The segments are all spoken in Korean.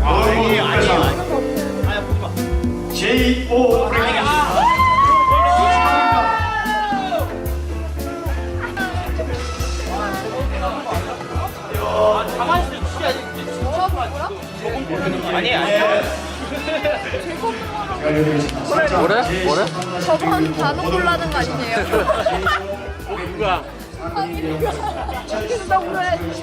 어떡하냐? 아니 아니 J.O. 아니 아니 뭐래? 뭐래? 저번 단어 골라는 거 아니에요? 누가? 나 울어야지.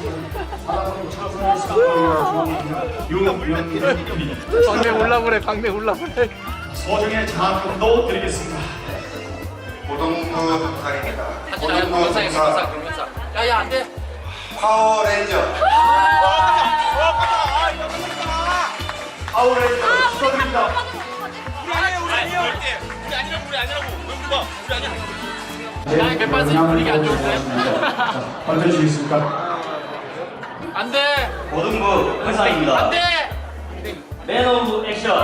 방대 올라보래, 방대 올라보래. 소정의 장학금도 드리겠습니다. 고동부 동상입니다. 하지 마, 동영상에 동영상, 동영상. 야, 야, 안 돼. 파워레인저. 파워레인저 축하드립니다. 야, 몇 번째 분위기 안 좋은데? 받아주시겠습니까? 안 돼! 고등부 회사입니다 안 돼! 맨 오브 액션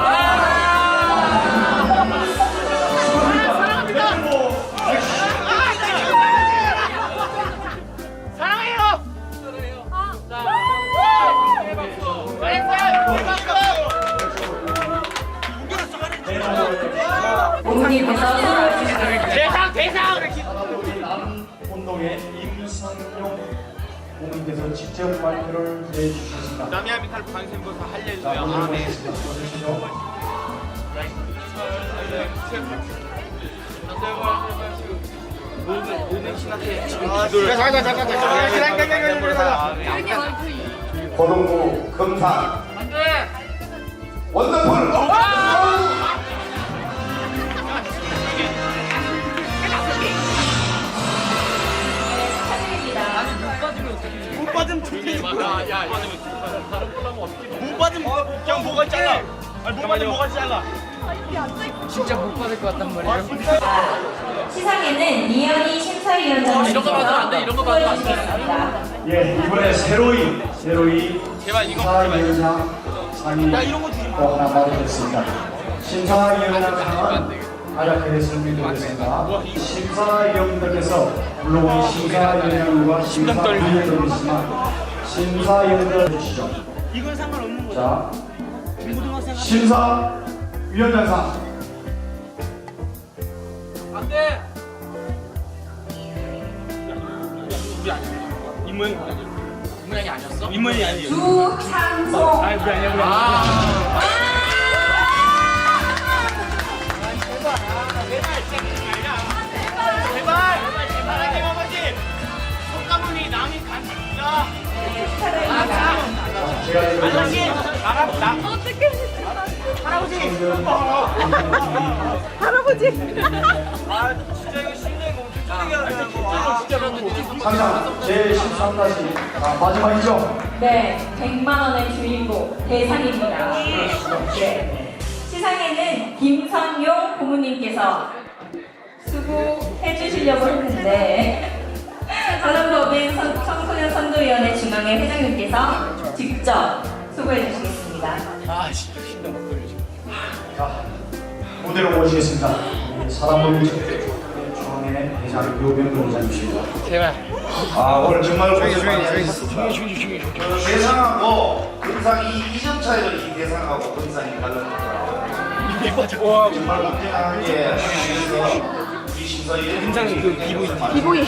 고문께서 직접 발표를 해주셨습니다. 남이 아 미탈 관심부터 자, 할려주세요 오늘 아멘. 모든 신한테. 안 돼! 원더풀. 받으면 뭐가 잘라 진짜 못 받을 것 같단 말이에요. 시상에는 이현희 심사위원장님께서 이런 거 받으면 안 돼, 이런 거 받으면 안 돼. 예, 이번에 새로이, 새로이 제발 이거 심사위원장 상이 또 하나 받아드렸습니다. 심사위원장 상은 가볍게 설명드리겠습니다. 심사위원들께서 물론 심사위원과 심사위원들이지만 심사위원들 해주시죠. 이건 상관없는 자, 중고등학생 심사위원장상. 안 돼! 인물 그 모양이 아니었어? 인물이 아니에요. 주창송. 아니 우리 아니야 우리 아니야 아, 제발 할아버지. 아 진짜 이거 거 엄청 거 아, 진짜 그런데 상상 제13다시 아, 마지막이죠? 네, 100만 원의 주인공 대상입니다. 네. 시상에는 김선용 고모님께서 수고해 주시려고 했는데 사단법인 선- 청소년 선도위원회 중앙회 회장님께서 직접 수고해 주시겠습니다. 자, 무대로 모시겠습니다. 우리 사랑법인 중앙회 회장 요병근 회장님이십니다. 제발. 아 오늘 정말 고생 많이 하셨습니다. 그 대상하고 금상이 2점 차이로 이 대상하고 금상이 다릅니다. 정말 공정하게 하기 위해서 이 심사위원 금상이 그 기부이 기부이.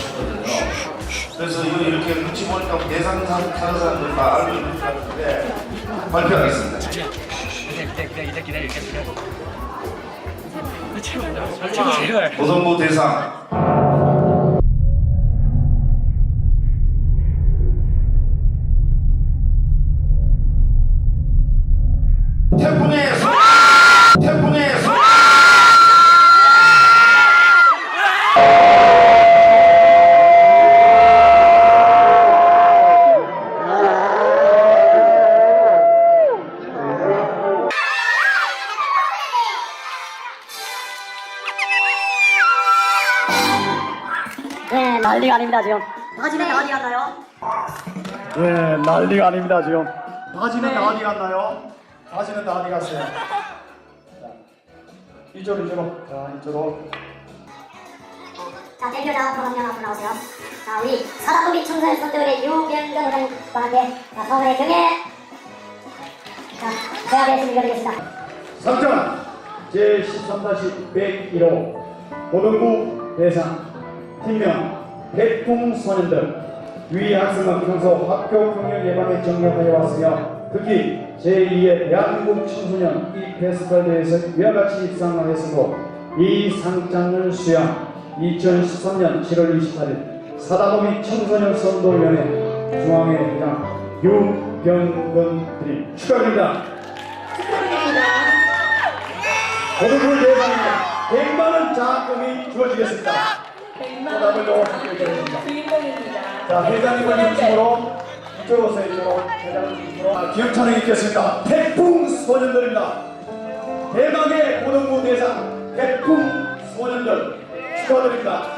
그래서 이거 이렇게 눈치 보니까 대상상 다른 사람들 다 알고 있는 것 같은데 발표하겠습니다. 고성부 대상 아닙니다, 지금. 바지는 다 어디 갔나요? 예, 난리가 아닙니다 지금. 바지는 다 어디 갔나요? 바지는 다 어디 갔어요? 자, 이쪽으로 이쪽으로. 자, 이쪽으로. 자, 대표자 박원경 앞으로 나오세요. 자, 우리 사다구미 청소년 선수들의 유병근 회장과 함께 자, 서울의 경례. 자, 대학의 읽어드리겠습니다. 상장 제13-101호 고등부 대상 팀명 백풍소년들 위 학생은 평소 학교 경력 예방에 정력하여 왔으며 특히 제2의 대한민국 청소년 이 페스티벌 대회에서 위와 같이 입상하였으므로 이 상장을 수여 2013년 7월 28일 사다보미 청소년 선도위원회 중앙회 회장 유병근 드림 축하드립니다. 고등부 대상입니다. 100만원 장학금이 주어지겠습니다. 100만 정답을 원 넣어 주겠습니다. 주인공입니다. 자, 회장님을 중심으로 이쪽으로 오세요, 이쪽으로. 자, 기억찬을 읽겠습니다. 태풍 소년들입니다. 대망의 고등부 대상 태풍 소년들 축하드립니다.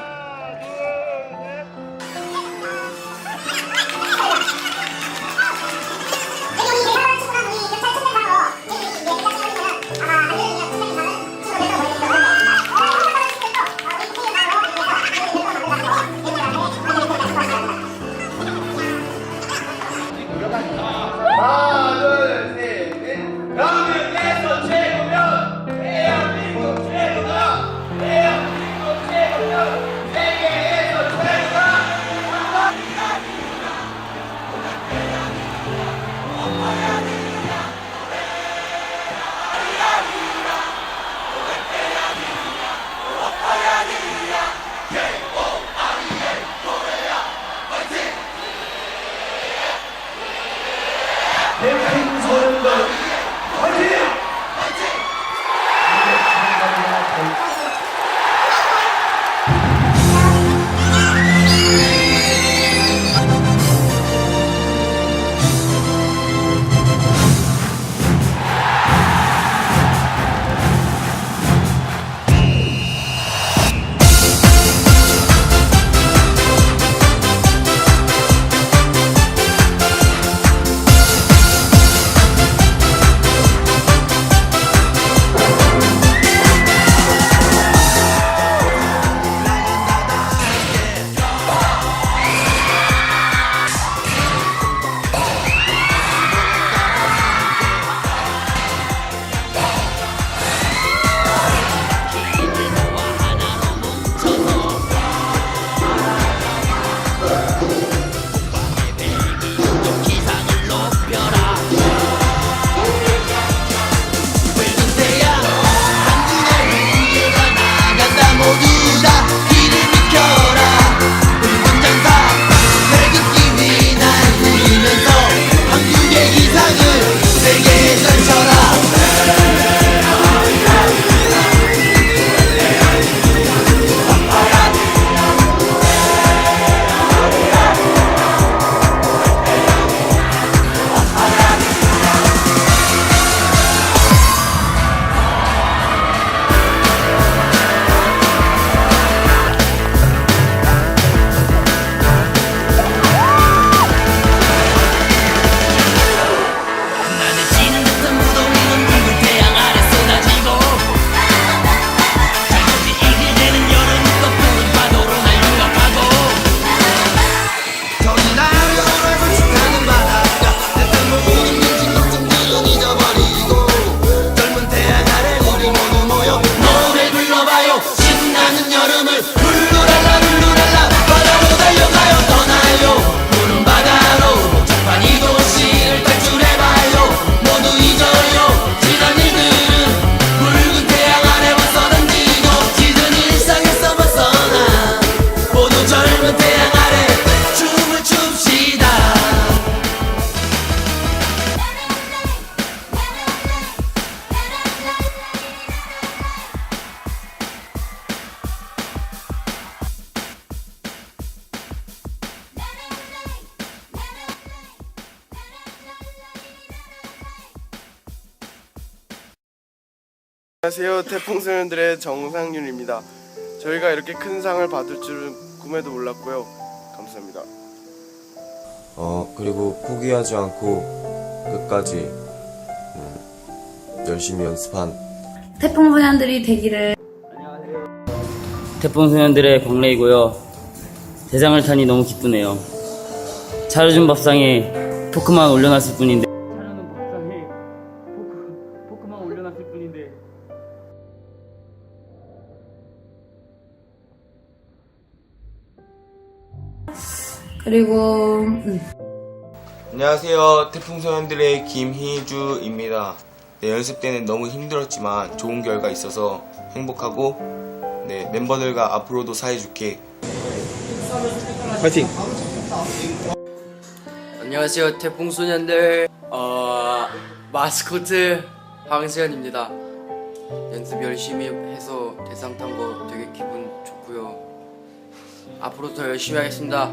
안녕하세요. 태풍소년들의 정상윤입니다. 저희가 이렇게 큰 상을 받을 줄은 꿈에도 몰랐고요. 감사합니다. 어, 그리고 포기하지 않고 끝까지 음, 열심히 연습한 태풍 소년들이 되기를 태풍소년들의 광래이고요. 대장을 타니 너무 기쁘네요. 차려준 밥상에 포크만 올려놨을 뿐인데. 그리고 음. 안녕하세요. 태풍소년들의 김희주입니다. 네, 연습 때는 너무 힘들었지만 좋은 결과 있어서 행복하고 네, 멤버들과 앞으로도 사이좋게 안녕하세요 태풍소년들 어 마스코트 황세현입니다 연습 열심히 해서 대상 탄 거 되게 기분 좋고요 앞으로 더 열심히 하겠습니다